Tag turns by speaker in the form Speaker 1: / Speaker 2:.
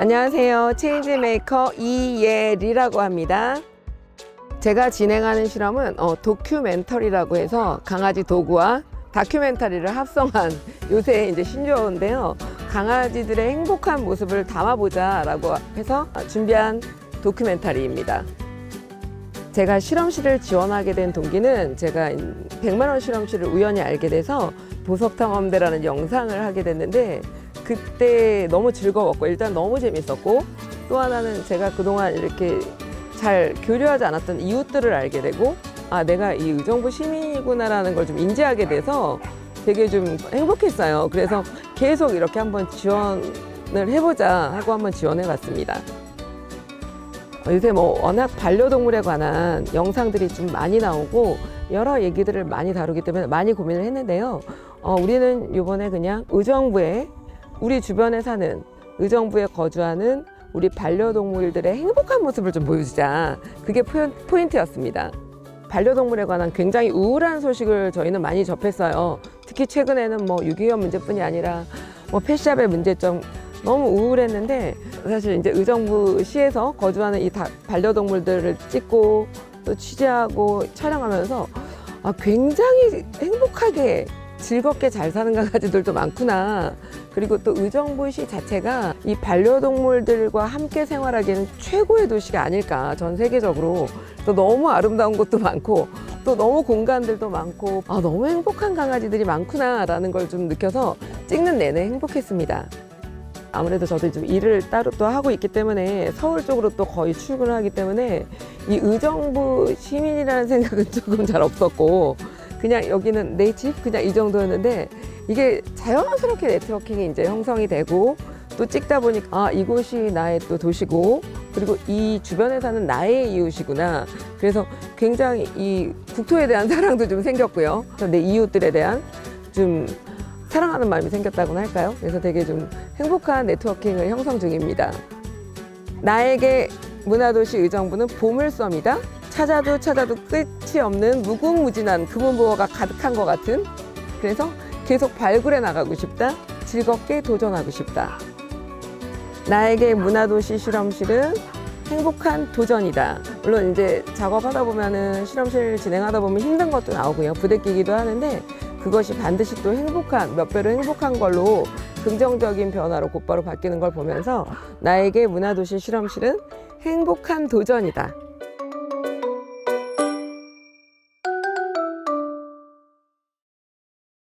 Speaker 1: 안녕하세요. 체인지메이커 이예리라고 합니다. 제가 진행하는 실험은 어, 도큐멘터리라고 해서 강아지 도구와 다큐멘터리를 합성한 요새 이제 신조어인데요. 강아지들의 행복한 모습을 담아보자라고 해서 준비한 도큐멘터리입니다. 제가 실험실을 지원하게 된 동기는 제가 100만 원 실험실을 우연히 알게 돼서 보석탐험대라는 영상을 하게 됐는데 그때 너무 즐거웠고 일단 너무 재밌었고 또 하나는 제가 그동안 이렇게 잘 교류하지 않았던 이웃들을 알게 되고 아 내가 이 의정부 시민이구나라는 걸 좀 인지하게 돼서 되게 좀 행복했어요. 그래서 계속 이렇게 한번 지원을 해보자 하고 한번 지원해 봤습니다. 요새 뭐 워낙 반려동물에 관한 영상들이 좀 많이 나오고 여러 얘기들을 많이 다루기 때문에 많이 고민을 했는데요. 어, 우리는 이번에 그냥 의정부에 우리 주변에 사는 의정부에 거주하는 우리 반려동물들의 행복한 모습을 좀 보여주자. 그게 포인- 포인트였습니다. 반려동물에 관한 굉장히 우울한 소식을 저희는 많이 접했어요. 특히 최근에는 뭐 유기견 문제뿐이 아니라 뭐 펫샵의 문제점 너무 우울했는데 사실 이제 의정부 시에서 거주하는 이 다- 반려동물들을 찍고 또 취재하고 촬영하면서 아, 굉장히 행복하게 즐겁게 잘 사는 강아지들도 많구나. 그리고 또 의정부시 자체가 이 반려동물들과 함께 생활하기에는 최고의 도시가 아닐까. 전 세계적으로. 또 너무 아름다운 곳도 많고 또 너무 공간들도 많고 아, 너무 행복한 강아지들이 많구나라는 걸 좀 느껴서 찍는 내내 행복했습니다. 아무래도 저도 좀 일을 따로 또 하고 있기 때문에 서울 쪽으로 또 거의 출근을 하기 때문에 이 의정부 시민이라는 생각은 조금 잘 없었고 그냥 여기는 내 집 그냥 이 정도였는데 이게 자연스럽게 네트워킹이 이제 형성이 되고 또 찍다 보니까 아 이곳이 나의 또 도시고 그리고 이 주변에 사는 나의 이웃이구나 그래서 굉장히 이 국토에 대한 사랑도 좀 생겼고요 내 이웃들에 대한 좀 사랑하는 마음이 생겼다고나 할까요? 그래서 되게 좀 행복한 네트워킹을 형성 중입니다. 나에게 문화도시 의정부는 보물섬이다. 찾아도 찾아도 끝이 없는 무궁무진한 금은보화가 가득한 것 같은. 그래서 계속 발굴해 나가고 싶다. 즐겁게 도전하고 싶다. 나에게 문화도시 실험실은 행복한 도전이다. 물론 이제 작업하다 보면은 실험실 진행하다 보면 힘든 것도 나오고요. 부대끼기도 하는데 그것이 반드시 또 행복한 몇 배로 행복한 걸로 긍정적인 변화로 곧바로 바뀌는 걸 보면서 나에게 문화도시 실험실은 행복한 도전이다.